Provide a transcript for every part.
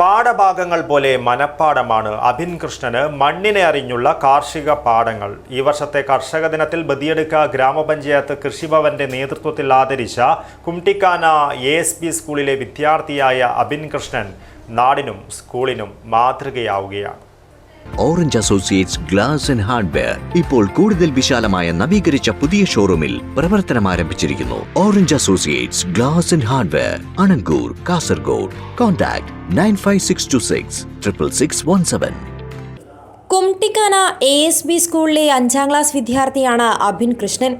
പാഠഭാഗങ്ങൾ പോലെ മനപ്പാടമാണ് അഭിൻ കൃഷ്ണന് മണ്ണിനെ അറിഞ്ഞുള്ള കാർഷിക പാഠങ്ങൾ. ഈ വർഷത്തെ കർഷക ദിനത്തിൽ ബദിയടുക്ക ഗ്രാമപഞ്ചായത്ത് കൃഷിഭവന്റെ നേതൃത്വത്തിൽ ആദരിച്ച കുംട്ടിക്കാന എ എസ് പി സ്കൂളിലെ വിദ്യാർത്ഥിയായ അഭിൻ കൃഷ്ണൻ നാടിനും സ്കൂളിനും മാതൃകയാവുകയാണ്. Orange Associates glass and hardware ഇപ്പോൾ കൂടുതൽ വിശാലമായ നവീകരിച്ച പുതിയ ഷോറൂമിൽ പ്രവർത്തനം ആരംഭിച്ചിരിക്കുന്നു. Orange Associates glass and hardware Anangoor Kasaragod. Contact nine five six two six triple six one seven Kuntikana A S B സ്കൂളിലെ അഞ്ചാം ക്ലാസ് വിദ്യാർത്ഥിയാണ് അഭിൻ കൃഷ്ണൻ.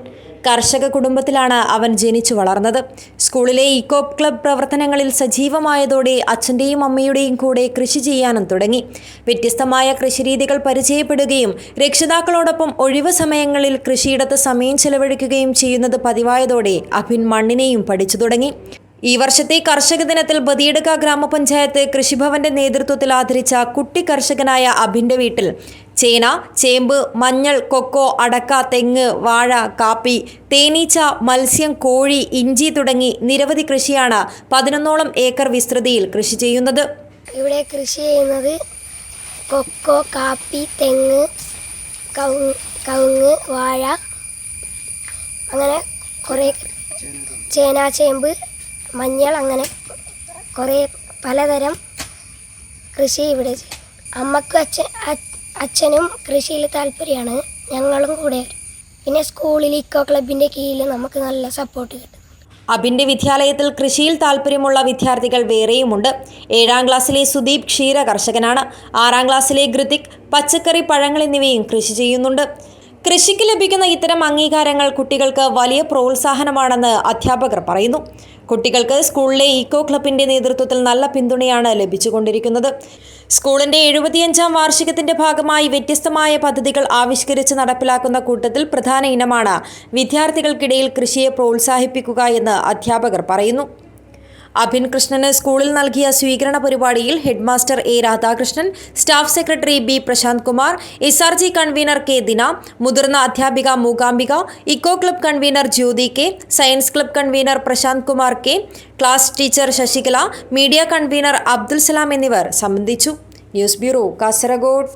കർഷക കുടുംബത്തിലാണ് അവൻ ജനിച്ചു വളർന്നത്. സ്കൂളിലെ ഇക്കോപ് ക്ലബ് പ്രവർത്തനങ്ങളിൽ സജീവമായതോടെ അച്ഛന്റെയും അമ്മയുടെയും കൂടെ കൃഷി ചെയ്യാനും തുടങ്ങി. വ്യത്യസ്തമായ കൃഷിരീതികൾ പരിചയപ്പെടുകയും രക്ഷിതാക്കളോടൊപ്പം ഒഴിവ് സമയങ്ങളിൽ കൃഷിയിടത്ത് സമയം ചെലവഴിക്കുകയും ചെയ്യുന്നത് പതിവായതോടെ അഭിൻ മണ്ണിനെയും പഠിച്ചു തുടങ്ങി. ഈ വർഷത്തെ കർഷക ദിനത്തിൽ ബദിയടുക്ക ഗ്രാമപഞ്ചായത്ത് കൃഷിഭവന്റെ നേതൃത്വത്തിൽ ആദരിച്ച കുട്ടി കർഷകനായ അഭിന്റെ വീട്ടിൽ ചേന ചേമ്പ് മഞ്ഞൾ കൊക്കോ അടക്ക തെങ്ങ് വാഴ കാപ്പി തേനീച്ച മത്സ്യം കോഴി ഇഞ്ചി തുടങ്ങി നിരവധി കൃഷിയാണ് പതിനൊന്നോളം ഏക്കർ വിസ്തൃതിയിൽ കൃഷി ചെയ്യുന്നത്. ഇവിടെ കൃഷി ചെയ്യുന്നത് കൊക്കോ കാപ്പി തെങ്ങ് കവുങ്ങ് വാഴ അങ്ങനെ കുറേ ചേന ചേമ്പ് മഞ്ഞൾ അങ്ങനെ കുറേ പലതരം കൃഷി ഇവിടെ അമ്മക്കും അച്ഛൻ അച്ഛനും കൃഷിയിൽ താല്പര്യമാണ്. ഞങ്ങളും കൂടെ പിന്നെ സ്കൂളിൽ ഇക്കോ ക്ലബിന്റെ കീഴിൽ നമുക്ക് നല്ല സപ്പോർട്ട് കിട്ടും. അബിന്റെ വിദ്യാലയത്തിൽ കൃഷിയിൽ താല്പര്യമുള്ള വിദ്യാർത്ഥികൾ വേറെയുമുണ്ട്. ഏഴാം ക്ലാസ്സിലെ സുദീപ് ക്ഷീര കർഷകനാണ് ആറാം ക്ലാസ്സിലെ ഗൃതിക് പച്ചക്കറി പഴങ്ങൾ എന്നിവയും കൃഷി ചെയ്യുന്നുണ്ട്. കൃഷിക്ക് ലഭിക്കുന്ന ഇത്തരം അംഗീകാരങ്ങൾ കുട്ടികൾക്ക് വലിയ പ്രോത്സാഹനമാണെന്ന് അധ്യാപകർ പറയുന്നു. കുട്ടികൾക്ക് സ്കൂളിലെ ഇക്കോ ക്ലബിന്റെ നേതൃത്വത്തിൽ നല്ല പിന്തുണയാണ് ലഭിച്ചുകൊണ്ടിരിക്കുന്നത്. സ്കൂളിന്റെ എഴുപത്തിയഞ്ചാം വാർഷികത്തിന്റെ ഭാഗമായി വ്യത്യസ്തമായ പദ്ധതികൾ ആവിഷ്കരിച്ച് നടപ്പിലാക്കുന്ന കൂട്ടത്തിൽ പ്രധാന ഇനമാണ് വിദ്യാർത്ഥികൾക്കിടയിൽ കൃഷിയെ പ്രോത്സാഹിപ്പിക്കുക എന്ന് അധ്യാപകർ പറയുന്നു. അഭിൻ കൃഷ്ണന് സ്കൂളിൽ നൽകിയ സ്വീകരണ പരിപാടിയിൽ headmaster A Radhakrishnan staff secretary B Prashanth Kumar S R G convener K Dina മുതിർന്ന അധ്യാപിക Mookambika eco club convener Jyothi K science club convener Prashanth Kumar K class teacher Sasikala media convener Abdul Salam എന്നിവർ സംബന്ധിച്ചു. News bureau Kasaragod.